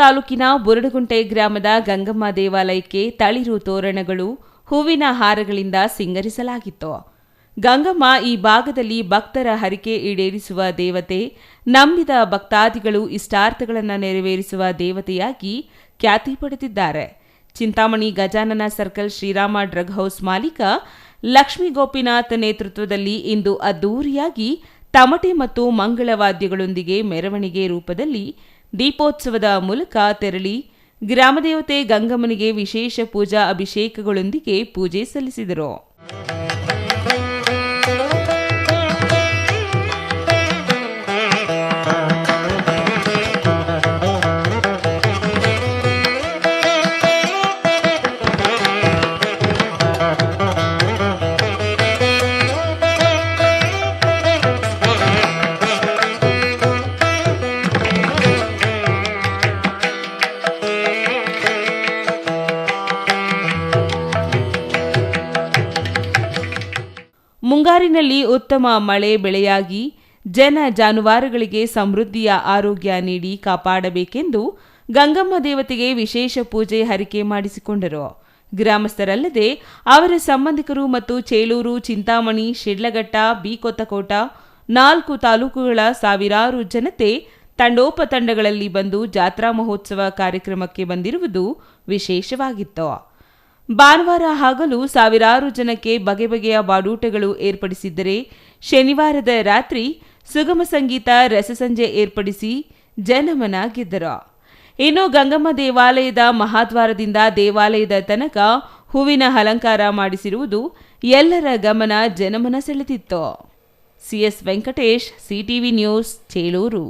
ತಾಲೂಕಿನ ಬುರುಡುಗುಂಟೆ ಗ್ರಾಮದ ಗಂಗಮ್ಮ ದೇವಾಲಯಕ್ಕೆ ತಳಿರು ತೋರಣಗಳು ಹೂವಿನ ಹಾರಗಳಿಂದ ಸಿಂಗರಿಸಲಾಗಿತ್ತು. ಗಂಗಮ್ಮ ಈ ಭಾಗದಲ್ಲಿ ಭಕ್ತರ ಹರಿಕೆ ಈಡೇರಿಸುವ ದೇವತೆ, ನಂಬಿದ ಭಕ್ತಾದಿಗಳು ಇಷ್ಟಾರ್ಥಗಳನ್ನು ನೆರವೇರಿಸುವ ದೇವತೆಯಾಗಿ ಖ್ಯಾತಿ ಪಡೆದಿದ್ದಾರೆ. Chintamani Gajanana circle Shrirama drug house ಮಾಲೀಕ ಲಕ್ಷ್ಮೀ ಗೋಪಿನಾಥ್ ನೇತೃತ್ವದಲ್ಲಿ ಇಂದು ಅದ್ದೂರಿಯಾಗಿ ತಮಟೆ ಮತ್ತು ಮಂಗಳವಾದ್ಯಗಳೊಂದಿಗೆ ಮೆರವಣಿಗೆ ರೂಪದಲ್ಲಿ ದೀಪೋತ್ಸವದ ಮೂಲಕ ತೆರಳಿ ಗ್ರಾಮದೇವತೆ ಗಂಗಮ್ಮನಿಗೆ ವಿಶೇಷ ಪೂಜಾ ಅಭಿಷೇಕಗಳೊಂದಿಗೆ ಪೂಜೆ ಸಲ್ಲಿಸಿದರು. ಮುಂಗಾರಿನಲ್ಲಿ ಉತ್ತಮ ಮಳೆ ಬೆಳೆಯಾಗಿ ಜನ ಜಾನುವಾರುಗಳಿಗೆ ಸಮೃದ್ಧಿಯ ಆರೋಗ್ಯ ನೀಡಿ ಕಾಪಾಡಬೇಕೆಂದು ಗಂಗಮ್ಮ ದೇವತೆಗೆ ವಿಶೇಷ ಪೂಜೆ ಹರಿಕೆ ಮಾಡಿಸಿಕೊಂಡರು. ಗ್ರಾಮಸ್ಥರಲ್ಲದೆ ಅವರ ಸಂಬಂಧಿಕರು ಮತ್ತು ಚೇಳೂರು, ಚಿಂತಾಮಣಿ, ಶಿಡ್ಲಘಟ್ಟ, ಬಿಕೊತ್ತಕೋಟ, ನಾಲ್ಕು ತಾಲೂಕುಗಳ ಸಾವಿರಾರು ಜನತೆ ತಂಡೋಪತಂಡಗಳಲ್ಲಿ ಬಂದು ಜಾತ್ರಾ ಮಹೋತ್ಸವ ಕಾರ್ಯಕ್ರಮಕ್ಕೆ ಬಂದಿರುವುದು ವಿಶೇಷವಾಗಿತ್ತು. ಭಾನುವಾರ ಹಗಲು ಸಾವಿರಾರು ಜನಕ್ಕೆ ಬಗೆ ಬಗೆಯ ಬಾಡೂಟಗಳು ಏರ್ಪಡಿಸಿದ್ದರೆ, ಶನಿವಾರದ ರಾತ್ರಿ ಸುಗಮ ಸಂಗೀತ ರಸಸಂಜೆ ಏರ್ಪಡಿಸಿ ಜನಮನ ಗೆದ್ದರು. ಇನ್ನು ಗಂಗಮ್ಮ ದೇವಾಲಯದ ಮಹಾದ್ವಾರದಿಂದ ದೇವಾಲಯದ ತನಕ ಹೂವಿನ ಅಲಂಕಾರ ಮಾಡಿಸಿರುವುದು ಎಲ್ಲರ ಗಮನ ಜನಮನ ಸೆಳೆದಿತ್ತು. CS Venkatesh, CTV news, Chelur.